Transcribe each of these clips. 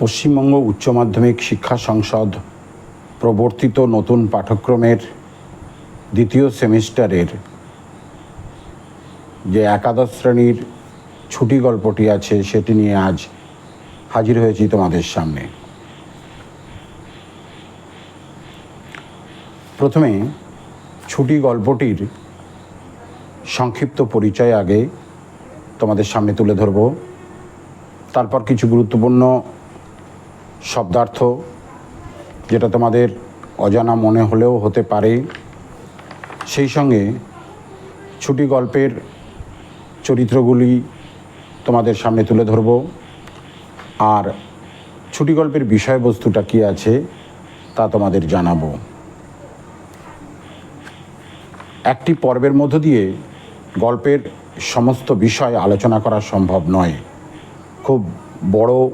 পশ্চিমবঙ্গ উচ্চ মাধ্যমিক শিক্ষা সংসদ প্রবর্তিত নতুন পাঠ্যক্রমের দ্বিতীয় সেমিস্টারের যে একাদশ শ্রেণির ছুটি গল্পটি আছে, সেটি নিয়ে আজ হাজির হয়েছি তোমাদের সামনে। প্রথমে ছুটি গল্পটির সংক্ষিপ্ত পরিচয় আগে তোমাদের সামনে তুলে ধরব। তারপর কিছু গুরুত্বপূর্ণ শব্দার্থ, যেটা তোমাদের অজানা মনে হলেও হতে পারে। সেই সঙ্গে ছুটি গল্পের চরিত্রগুলি তোমাদের সামনে তুলে ধরব। আর ছুটি গল্পের বিষয়বস্তুটা কী আছে, তা তোমাদের জানাব। একটি পর্বের মধ্য দিয়ে গল্পের সমস্ত বিষয় আলোচনা করা সম্ভব নয়। খুব বড়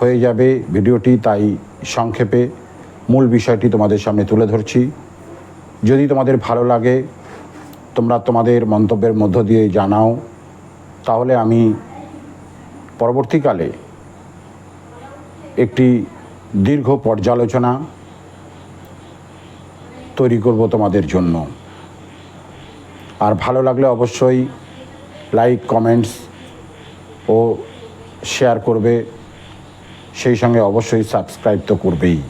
হয়ে যাবে ভিডিওটি, তাই সংক্ষেপে মূল বিষয়টি তোমাদের সামনে তুলে ধরছি। যদি তোমাদের ভালো লাগে, তোমরা তোমাদের মন্তব্যের মধ্য দিয়ে জানাও, তাহলে আমি পরবর্তীকালে একটি দীর্ঘ পর্যালোচনা তৈরি করব তোমাদের জন্য। আর ভালো লাগলে অবশ্যই লাইক, কমেন্টস ও শেয়ার করবে। সেই সঙ্গে অবশ্যই সাবস্ক্রাইব তো করবেই।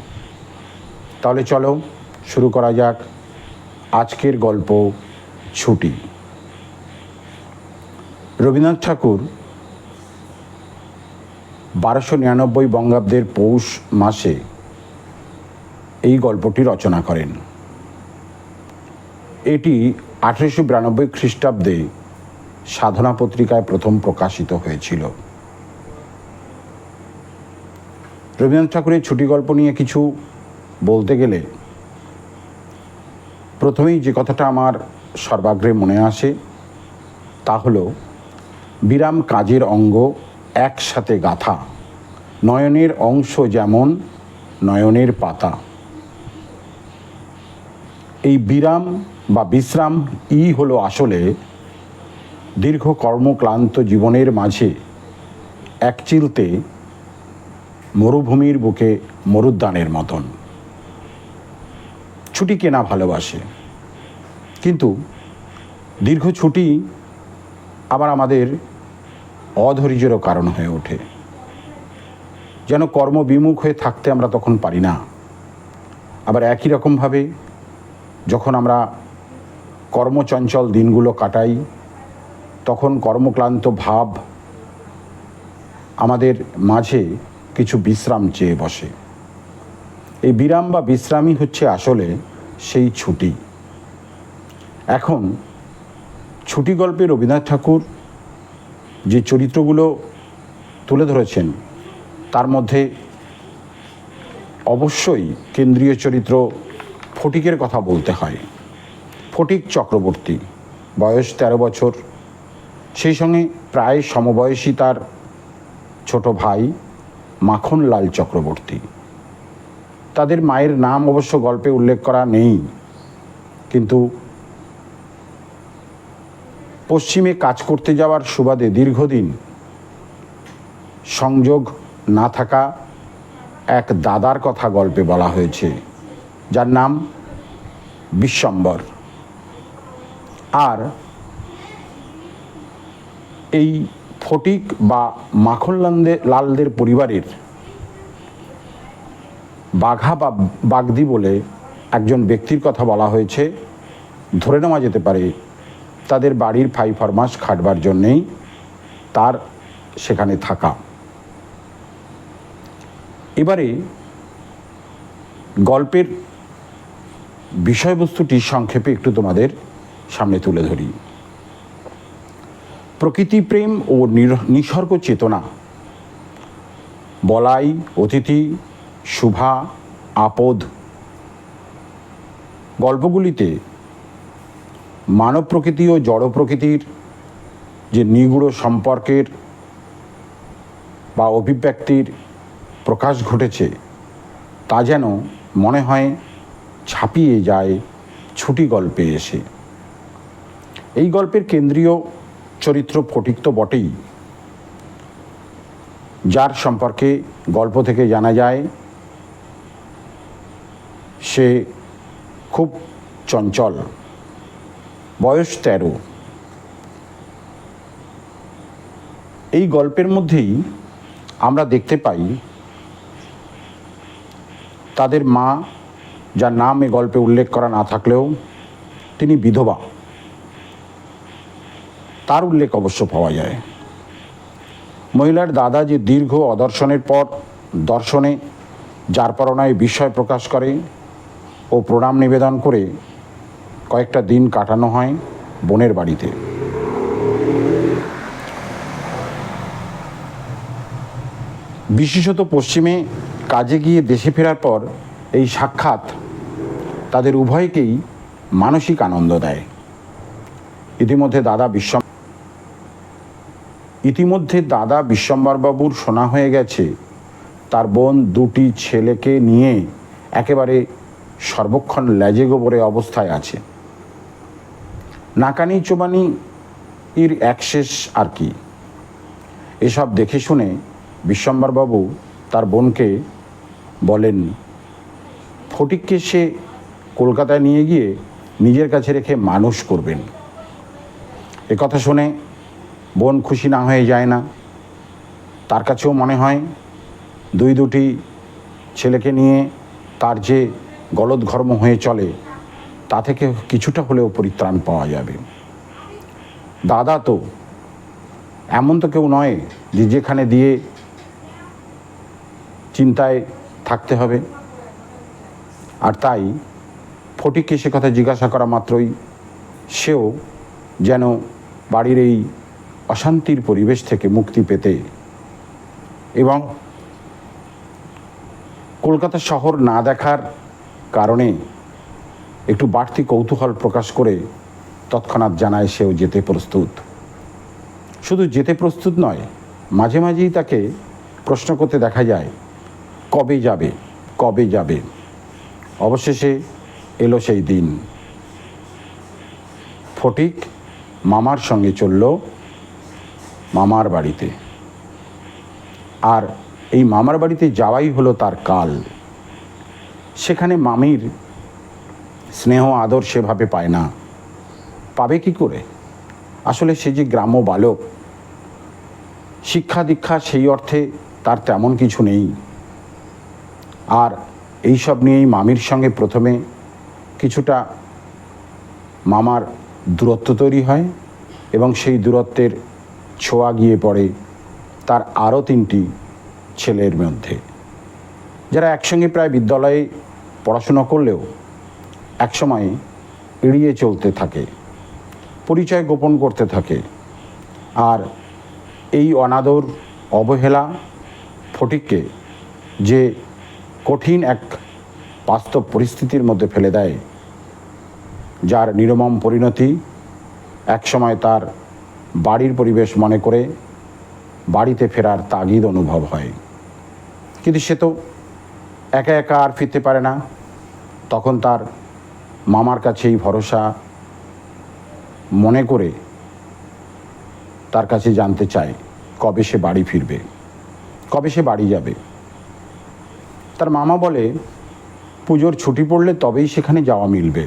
তাহলে চলো, শুরু করা যাক আজকের গল্প ছুটি। রবীন্দ্রনাথ ঠাকুর বারোশো নিরানব্বই বঙ্গাব্দের পৌষ মাসে এই গল্পটি রচনা করেন। এটি আঠেরোশো বিরানব্বই খ্রিস্টাব্দে সাধনা পত্রিকায় প্রথম প্রকাশিত হয়েছিল। রবীন্দ্রনাথ ঠাকুরের ছুটি গল্প নিয়ে কিছু বলতে গেলে প্রথমেই যে কথাটা আমার সর্বাগ্রে মনে আসে, তা হলো, বিরাম কাজের অঙ্গ, একসাথে গাথা। নয়নের অংশ যেমন, নয়নের পাতা। এই বিরাম বা বিশ্রাম ই হলো আসলে দীর্ঘ কর্মক্লান্ত জীবনের মাঝে এক চিলতে মরুভূমির বুকে মরুদ্যানের মতন। ছুটি কেনা ভালোবাসে। কিন্তু দীর্ঘ ছুটি আবার আমাদের অধৈর্যেরও কারণ হয়ে ওঠে। যেন কর্মবিমুখ হয়ে থাকতে আমরা তখন পারি না। আবার একই রকমভাবে যখন আমরা কর্মচঞ্চল দিনগুলো কাটাই, তখন কর্মক্লান্ত ভাব আমাদের মাঝে কিছু বিশ্রাম চেয়ে বসে। এই বিরাম বা বিশ্রামই হচ্ছে আসলে সেই ছুটি। এখন ছুটি গল্পে রবীন্দ্রনাথ ঠাকুর যে চরিত্রগুলো তুলে ধরেছেন, তার মধ্যে অবশ্যই কেন্দ্রীয় চরিত্র ফটিকের কথা বলতে হয়। ফটিক চক্রবর্তী, বয়স তেরো বছর। সেই সঙ্গে প্রায় সমবয়সী তার ছোট ভাই মাখনলাল চক্রবর্তী। তাদের মায়ের নাম অবশ্য গল্পে উল্লেখ করা নেই, কিন্তু পশ্চিমে কাজ করতে যাওয়ার সুবাদে দীর্ঘদিন সংযোগ না থাকা এক দাদার কথা গল্পে বলা হয়েছে, যার নাম বিশ্বম্বর আর এই ফটিক বা মাখনলালদের, লালদের পরিবারের বাঘা বা বাগদি বলে একজন ব্যক্তির কথা বলা হয়েছে। ধরে নেওয়া যেতে পারে তাদের বাড়ির ফাই ফরমাস খাটবার জন্যেই তার সেখানে থাকা। এবারে গল্পের বিষয়বস্তুটি সংক্ষেপে একটু তোমাদের সামনে তুলে ধরি। প্রকৃতি প্রেম ও নিসর্গ চেতনা। বলাই, অতিথি, শুভা, আপদ। গল্পগুলিতে মানব প্রকৃতি ও জড় প্রকৃতির যে নিগুড় সম্পর্কের বা অভিব্যক্তির প্রকাশ ঘটেছে, তা যেন মনে হয় ছাপিয়ে যায় ছুটি গল্পে এসে। এই গল্পের কেন্দ্রীয় চরিত্র ফটিক তো বটেই। যার সম্পর্কে গল্প থেকে জানা যায়, সে খুব চঞ্চল। বয়স তেরো। এই গল্পের মধ্যেই আমরা দেখতে পাই, তাদের মা, যার নাম এ গল্পে উল্লেখ করা না থাকলেও তিনি বিধবা। তার উল্লেখ অবশ্য পাওয়া যায়। মহিলার দাদা যে দীর্ঘ অদর্শনের পর দর্শনে, যার পরনায় বিস্ময় প্রকাশ করে ও প্রণাম নিবেদন করে কয়েকটা দিন কাটানো হয় বোনের বাড়িতে। বিশেষত পশ্চিমে কাজে গিয়ে দেশে ফেরার পর এই সাক্ষাৎ তাদের উভয়কেই মানসিক আনন্দ দেয়। ইতিমধ্যে দাদা বিশ্বম ইতিমধ্যে দাদা বিশ্বম্বরবাবুর শোনা হয়ে গেছে। তার বোন দুটি ছেলেকে নিয়ে একেবারে সর্বক্ষণ লেজে গোবরে অবস্থায় আছে। নাকানি চোবানি এর একশেষ আর কি। এসব দেখে শুনে বিশ্বম্বরবাবু তার বোনকে বলেন, ফটিককে সে কলকাতায় নিয়ে গিয়ে নিজের কাছে রেখে মানুষ করবেন। কথা শুনে বোন খুশি না হয়ে যায় না। তার কাছেও মনে হয় দুই দুটি ছেলেকে নিয়ে তার যে গলদঘর্ম হয়ে চলে, তা থেকে কিছুটা হলেও পরিত্রাণ পাওয়া যাবে। দাদা তো এমন তো কেউ নয় যে যেখানে দিয়ে চিন্তায় থাকতে হবে। আর তাই ফটিককে সে কথা জিজ্ঞাসা করা মাত্রই সেও যেন বাড়ির এই অশান্তির পরিবেশ থেকে মুক্তি পেতে এবং কলকাতা শহর না দেখার কারণে একটু বাড়তি কৌতূহল প্রকাশ করে তৎক্ষণাৎ জানায় সেও যেতে প্রস্তুত। শুধু যেতে প্রস্তুত নয়, মাঝে মাঝেই তাকে প্রশ্ন করতে দেখা যায়, কবে যাবে? কবে যাবে? অবশেষে এলো সেই দিন। ফটিক মামার সঙ্গে চলল মামার বাড়িতে। আর এই মামার বাড়িতে যাওয়াই হলো তার কাল। সেখানে মামির স্নেহ আদর সেভাবে পায় না। পাবে কি করে? আসলে সে যে গ্রাম্য বালক, শিক্ষা দীক্ষা সেই অর্থে তার তেমন কিছু নেই। আর এইসব নিয়েই মামির সঙ্গে প্রথমে কিছুটা মামার দূরত্ব তৈরি হয় এবং সেই দূরত্বের ছোঁয়া গিয়ে পড়ে তার আরও তিনটি ছেলের মধ্যে। যারা একসঙ্গে প্রায় বিদ্যালয়ে পড়াশোনা করলেও একসময় এড়িয়ে চলতে থাকে, পরিচয় গোপন করতে থাকে আর এই অনাদর, অবহেলা ফটিককে যে কঠিন এক বাস্তব পরিস্থিতির মধ্যে ফেলে দেয়, যার নিরমম পরিণতি একসময় তার বাড়ির পরিবেশ মনে করে বাড়িতে ফেরার তাগিদ অনুভব হয়। কিন্তু সে তো একা একা আর ফিরতে পারে না। তখন তার মামার কাছেই ভরসা মনে করে তার কাছে জানতে চায়, কবে সে বাড়ি ফিরবে, কবে সে বাড়ি যাবে। তার মামা বলে, পুজোর ছুটি পড়লে তবেই সেখানে যাওয়া মিলবে।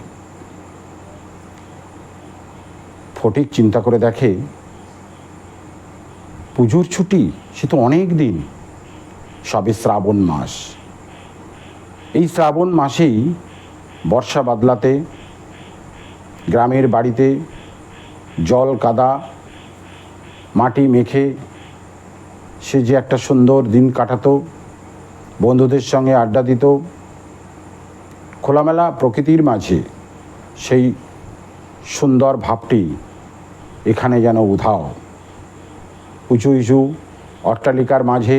ফটিক চিন্তা করে দেখে। পুজোর ছুটি, সে তো অনেক দিন। সবে শ্রাবণ মাস। এই শ্রাবণ মাসেই বর্ষা বাদলাতে, গ্রামের বাড়িতে জল কাদা, মাটি মেখে সে যে একটা সুন্দর দিন কাটাতো, বন্ধুদের সঙ্গে আড্ডা দিত, খোলামেলা প্রকৃতির মাঝে সেই সুন্দর ভাবটি এখানে যেন উধাও। উঁচু উঁচু অট্টালিকার মাঝে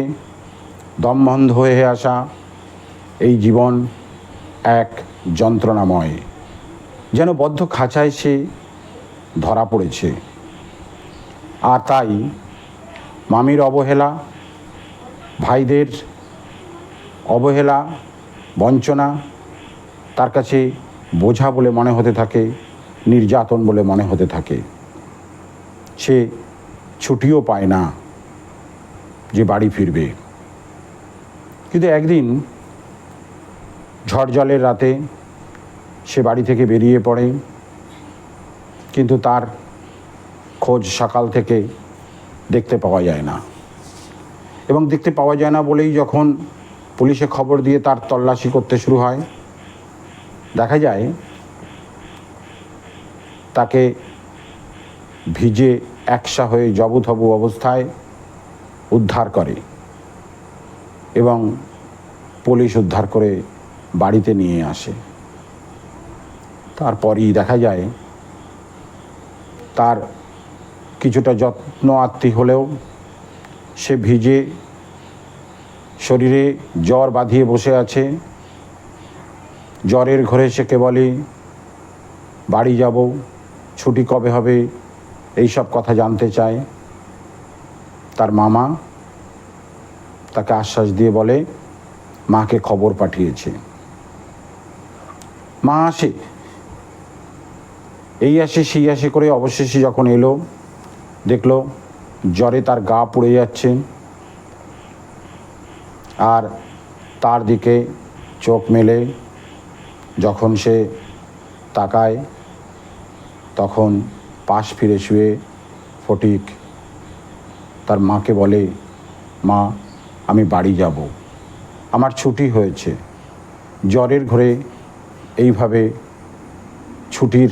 দমবন্ধ হয়ে আসা এই জীবন এক যন্ত্রণাময়, যেন বদ্ধ খাঁচায় সে ধরা পড়েছে। আর তাই মামির অবহেলা, ভাইদের অবহেলা, বঞ্চনা তার কাছে বোঝা বলে মনে হতে থাকে, নির্যাতন বলে মনে হতে থাকে। সে ছুটিও পায় না যে বাড়ি ফিরবে। কিন্তু একদিন ঝড় জলের রাতে সে বাড়ি থেকে বেরিয়ে পড়ে। কিন্তু তার খোঁজ সকাল থেকে দেখতে পাওয়া যায় না। এবং দেখতে পাওয়া যায় না বলেই যখন পুলিশে খবর দিয়ে তার তল্লাশি করতে শুরু হয়, দেখা যায় তাকে ভিজে একসা হয়ে জবুথবু অবস্থায় উদ্ধার করে এবং পুলিশ উদ্ধার করে বাড়িতে নিয়ে আসে। তারপরই দেখা যায় তার কিছুটা যত্ন আত্মি হলেও সে ভিজে শরীরে জ্বর বাঁধিয়ে বসে আছে। জ্বরের ঘরে সে কেবলই বাড়ি যাব, ছুটি কবে হবে এই সব কথা জানতে চায়। তার মামা তাকে আশ্বাস দিয়ে বলে, মাকে খবর পাঠিয়েছে। মা আসে। এই আসে, সেই আসে করে অবশেষে যখন এলো, দেখল জ্বরে তার গা পুড়ে যাচ্ছে আর তার দিকে চোখ মেলে যখন সে তাকায়, তখন পাশ ফিরে শুয়ে ফটিক তার মাকে বলে, মা, আমি বাড়ি যাব। আমার ছুটি হয়েছে। জ্বরের ঘরে এইভাবে ছুটির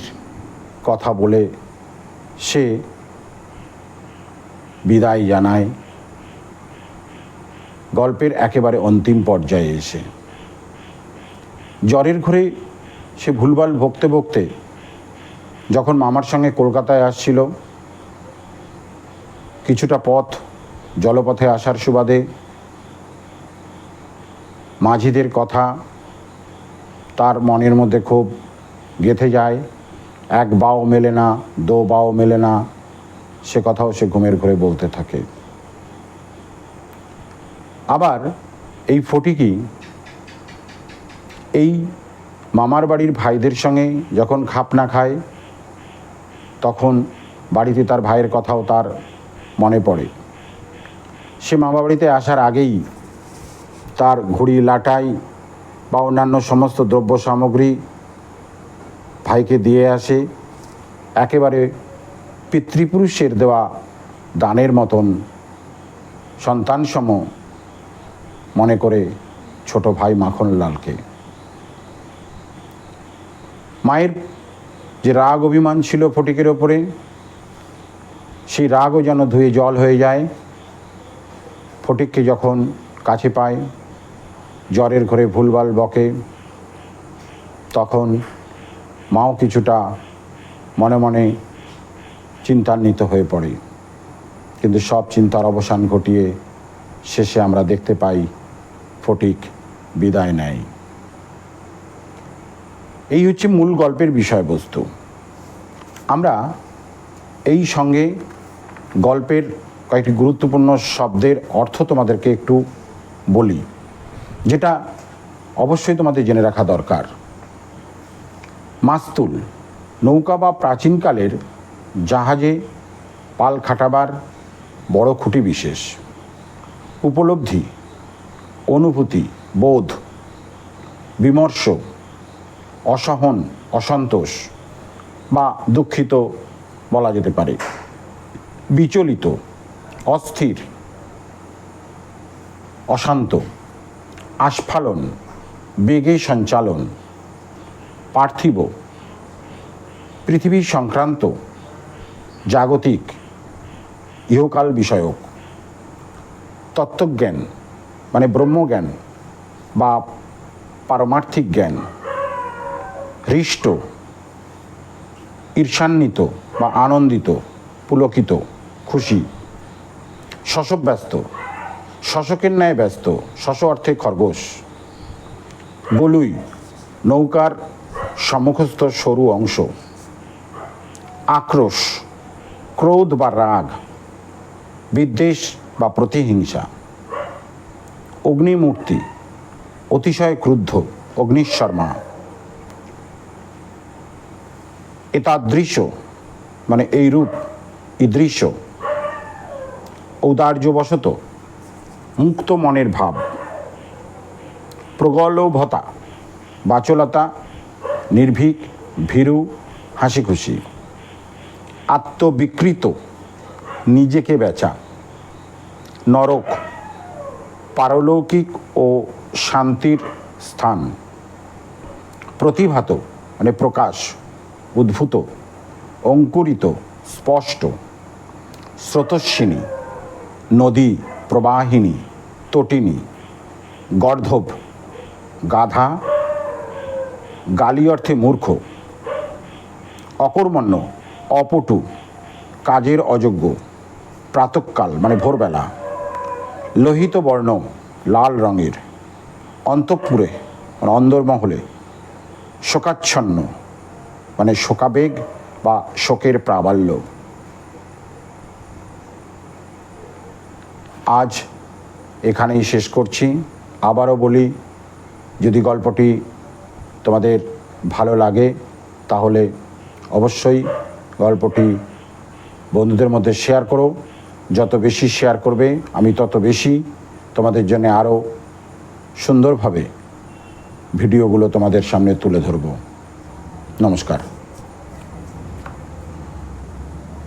কথা বলে সে বিদায় জানায়। গল্পের একেবারে অন্তিম পর্যায়ে এসে। জ্বরের ঘরে সে ভুলভাল ভুগতে ভুগতে যখন মামার সঙ্গে কলকাতায় আসছিল, কিছুটা পথ জলপথে আসার সুবাদে মাঝিদের কথা তার মনের মধ্যে খুব গেঁথে যায়, এক বাও মেলে না, দো বাও মেলে না। সে কথাও সে ঘুমের ঘরে বলতে থাকে। আবার এই ফটিকি এই মামার বাড়ির ভাইদের সঙ্গে যখন খাপ না খায় বাড়িতে তার ভাইয়ের কথাও তার মনে পড়ে। সে মামা বাড়িতে আসার আগেই তার ঘুড়ি লাটাই বা অন্যান্য সমস্ত দ্রব্য সামগ্রী ভাইকে দিয়ে আসে। একেবারে পিতৃপুরুষের দেওয়া দানের মতন সন্তানসম মনে করে ছোট ভাই মাখনলালকে। মায়ের যে রাগ অভিমান ছিল ফটিকের ওপরে, সেই রাগও যেন ধুয়ে জল হয়ে যায়। ফটিককে যখন কাছে পায়, জ্বরের ঘরে ভুলভাল বকে, তখন মাও কিছুটা মনে মনে চিন্তান্বিত হয়ে পড়ে। কিন্তু সব চিন্তার অবসান ঘটিয়ে শেষে আমরা দেখতে পাই, ফটিক বিদায় নেয়। এই হচ্ছে মূল গল্পের বিষয়বস্তু। আমরা এই সঙ্গে গল্পের কয়েকটি গুরুত্বপূর্ণ শব্দের অর্থ তোমাদেরকে একটু বলি, যেটা অবশ্যই তোমাদের জেনে রাখা দরকার। মাস্তুল নৌকা বা প্রাচীনকালের জাহাজে পাল খাটাবার বড় খুঁটি বিশেষ। উপলব্ধি, অনুভূতি, বোধ, বিমর্ষ অসহন, অসন্তোষ বা দুঃখিত বলা যেতে পারে। বিচলিত, অস্থির, অশান্ত, আস্ফালন, বেগে সঞ্চালন, পার্থিব পৃথিবী সংক্রান্ত, জাগতিক, ইহকাল বিষয়ক, তত্ত্বজ্ঞান মানে ব্রহ্মজ্ঞান বা পারমার্থিক জ্ঞান। হৃষ্ট, ঈর্ষান্বিত বা আনন্দিত, পুলকিত, খুশি শশব ব্যস্ত শশকের ন্যায় ব্যস্ত শশ অর্থে খরগোশ, গলুই, নৌকার সম্মুখস্থ সরু অংশ, আক্রোশ, ক্রোধ বা রাগ, বিদ্বেষ বা প্রতিহিংসা, অগ্নিমূর্তি, অতিশয় ক্রুদ্ধ এতাদৃশ্য মানে এই রূপ ইদৃশ্য ঔদার্যবশত মুক্ত মনের ভাব, প্রগলভতা, বাচলতা, নির্ভীক, ভীরু হাসি খুশি আত্মবিকৃত, নিজেকে বেচা, নরক, পারলৌকিক ও শান্তির স্থান, প্রতিভাত মানে প্রকাশ। উদ্ভূত, অঙ্কুরিত, স্পষ্ট, স্রোতস্বিনী, নদী প্রবাহিনী, তটিনী, গর্ধব, গাধা গালি অর্থে মূর্খ, অকর্মণ্য, অপটু, কাজের অযোগ্য, প্রাতকাল মানে ভোরবেলা, লোহিত বর্ণ, লাল রঙের, অন্তঃপুরে মানে অন্দরমহলে, শোকাচ্ছন্ন মানে শোকাবেগ বা শোকের প্রাবল্য। আজ এখানেই শেষ করছি। আবারও বলি, যদি গল্পটি তোমাদের ভালো লাগে, তাহলে অবশ্যই গল্পটি বন্ধুদের মধ্যে শেয়ার করো। যত বেশি শেয়ার করবে, আমি তত বেশি তোমাদের জন্য আরও সুন্দরভাবে ভিডিওগুলো তোমাদের সামনে তুলে ধরব। নমস্কার।